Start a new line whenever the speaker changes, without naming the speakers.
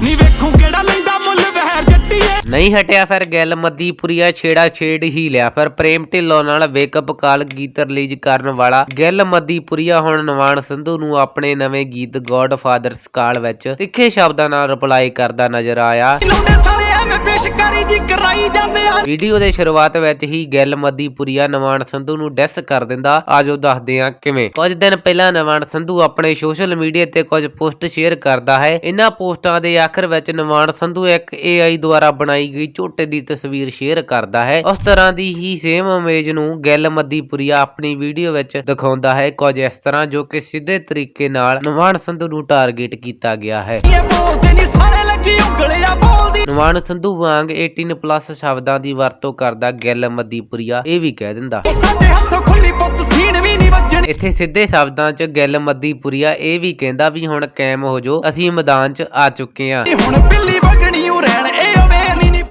ਨੀ ਵੇਖੂ ਕਿਹੜਾ ਲੈਂਦਾ ਮੁੱਲ ਵਹਿਰ ਜੱਟੀਏ।
ਨਹੀਂ ਹਟਿਆ ਫਿਰ ਗਿੱਲ ਮਦੀਪੁਰੀਆ ਛੇੜਾ ਛੇੜ ਹੀ ਲਿਆ। ਫਿਰ ਪ੍ਰੇਮ ਢਿੱਲੋਂ ਨਾਲ ਵੇਕਅਪ ਕਾਲ ਗੀਤ ਰਿਲੀਜ਼ ਕਰਨ ਵਾਲਾ ਗਿੱਲ ਮਦੀਪੁਰੀਆ ਹੁਣ ਨਵਾਨ ਸੰਧੂ ਨੂੰ ਆਪਣੇ ਨਵੇਂ ਗੀਤ ਗੋਡ ਫਾਦਰਸ ਕਾਲ ਵਿੱਚ ਤਿੱਖੇ ਸ਼ਬਦਾਂ ਨਾਲ ਰਿਪਲਾਈ ਕਰਦਾ ਨਜ਼ਰ ਆਇਆ।
ਐਵੇਂ ਪੇਸ਼ਕਾਰੀ ਜੀ ਕਰਾਈ ਜਾਂਦੇ ਆ।
ਵੀਡੀਓ ਦੇ ਸ਼ੁਰੂਆਤ ਵਿੱਚ ਹੀ ਗਿੱਲ ਮਦੀਪੁਰੀਆ ਨਵਾਨ ਸੰਧੂ ਨੂੰ ਡਿਸ ਕਰ ਦਿੰਦਾ। ਆਜੋ ਦੱਸਦੇ ਹਾਂ ਕਿਵੇਂ। ਕੁਝ ਦਿਨ ਪਹਿਲਾਂ ਨਵਾਨ ਸੰਧੂ ਆਪਣੇ ਸੋਸ਼ਲ ਮੀਡੀਆ ਤੇ ਕੁਝ ਪੋਸਟ ਸ਼ੇਅਰ ਕਰਦਾ ਹੈ। ਇਹਨਾਂ ਪੋਸਟਾਂ ਦੇ ਆਖਰ ਵਿੱਚ ਨਵਾਨ ਸੰਧੂ ਇੱਕ AI ਦੁਆਰਾ ਬਣਾਈ ਗਈ ਝੋਟੇ ਦੀ ਤਸਵੀਰ ਸ਼ੇਅਰ ਕਰਦਾ ਹੈ। ਉਸ ਤਰ੍ਹਾਂ ਦੀ ਹੀ ਸੇਮ ਇਮੇਜ ਨੂੰ ਗਿੱਲ ਮਦੀਪੁਰੀਆ ਆਪਣੀ ਵੀਡੀਓ ਵਿੱਚ ਦਿਖਾਉਂਦਾ ਹੈ। ਕੁਝ ਇਸ ਤਰ੍ਹਾਂ ਜੋ ਕਿ ਸਿੱਧੇ ਤਰੀਕੇ ਨਾਲ ਨਵਾਨ ਸੰਧੂ ਨੂੰ ਟਾਰਗੇਟ ਕੀਤਾ ਗਿਆ ਹੈ।
ਇਹ ਬੋਲਦੇ ਨਹੀਂ ਬੋਲਦੀ
ਨਵਾਨ ਸੰਧੂ ਵਾਂਗ 18 ਪਲੱਸ ਸ਼ਬਦਾਂ ਦੀ ਵਰਤੋਂ ਕਰਦਾ ਗਿੱਲ ਮਦੀਪੁਰੀਆ ਇਹ ਵੀ ਕਹਿ ਦਿੰਦਾ। ਇੱਥੇ ਸਿੱਧੇ ਸ਼ਬਦਾਂ 'ਚ ਗਿੱਲ ਮਦੀਪੁਰੀਆ ਇਹ ਵੀ ਕਹਿੰਦਾ ਵੀ ਹੁਣ ਕਾਇਮ ਹੋ ਜੋ ਅਸੀਂ ਮੈਦਾਨ 'ਚ ਆ ਚੁੱਕੇ ਹਾਂ।
ਹੁਣ ਬਿੱਲੀ ਵਗਣੀ ਓ